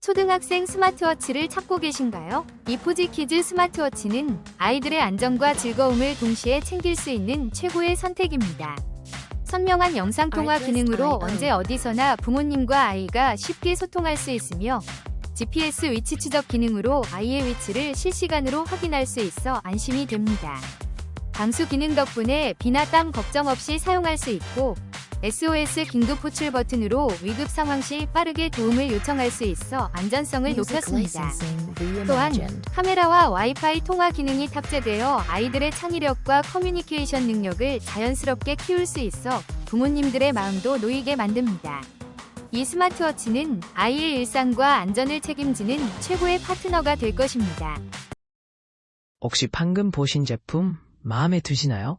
초등학생 스마트워치를 찾고 계신가요? 이포지 키즈 스마트워치는 아이들의 안전과 즐거움을 동시에 챙길 수 있는 최고의 선택입니다. 선명한 영상통화 기능으로 언제 어디서나 부모님과 아이가 쉽게 소통할 수 있으며 GPS 위치 추적 기능으로 아이의 위치를 실시간으로 확인할 수 있어 안심이 됩니다. 방수 기능 덕분에 비나 땀 걱정 없이 사용할 수 있고 SOS 긴급 호출 버튼으로 위급 상황 시 빠르게 도움을 요청할 수 있어 안전성을 높였습니다. 또한 카메라와 와이파이 통화 기능이 탑재되어 아이들의 창의력과 커뮤니케이션 능력을 자연스럽게 키울 수 있어 부모님들의 마음도 놓이게 만듭니다. 이 스마트워치는 아이의 일상과 안전을 책임지는 최고의 파트너가 될 것입니다. 혹시 방금 보신 제품 마음에 드시나요?